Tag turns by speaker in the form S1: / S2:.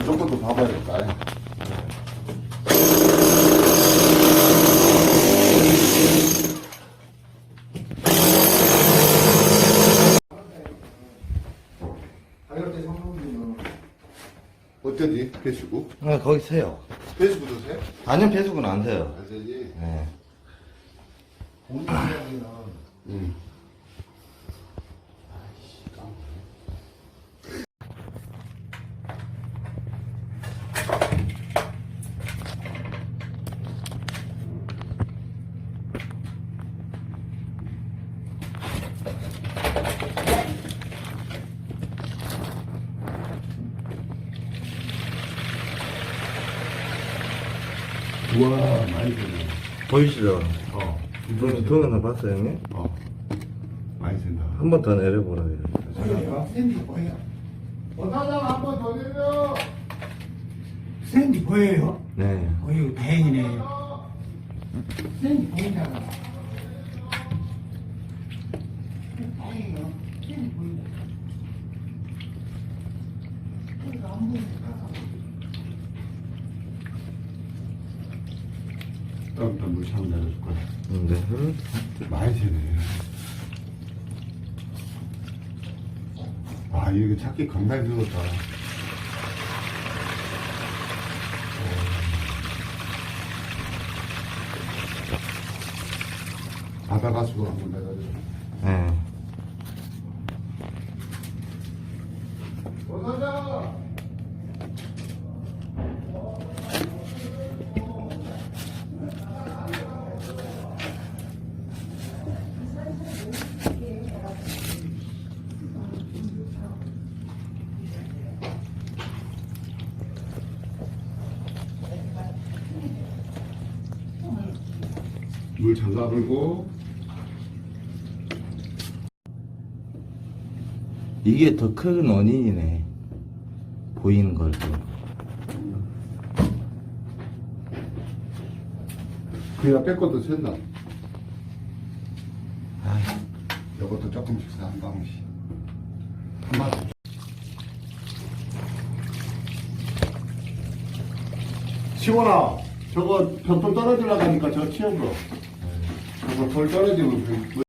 S1: 이 정도도 봐봐야겠다. 어쩌지? 배수구?
S2: 아, 거기 세요.
S1: 배수구도 세?
S2: 아니요, 배수구는 안 세요.
S1: 안 세지?
S2: 네.
S3: 공유량이는
S1: 응. 우와, 많이 되네.
S2: 보이시죠?
S1: 어.
S2: 돈, 돈 하나 봤어요, 형님?
S1: 어. 많이 된다.
S2: 한 번 더 내려보라.
S3: 보여요. 샌디 보여요.
S1: 원사장 한 번 더 내려!
S3: 샌디 보여요?
S2: 네.
S3: 어유 다행이네요. 샌디 보인잖아. 다행이에요. 샌디 보인다. 안 보이니까.
S1: 다음부터 물창 내려줄 거야.
S2: 음, 네.
S1: 많이 되네. 아, 이거 찾기 겁나 힘들었다. 바다 가수고 한번 내가지고.
S2: 네.
S1: 원사장! 물 들고
S2: 이게 더 큰 원인이네. 보이는 걸 또.
S1: 그야 뺄 것도 샜나? 이것도 조금씩 사, 한 방울씩. 한 마리. 시원아, 저거 벽돌 떨어지려고 하니까 저거 치운 거. 저거 돌 떨어지면 그,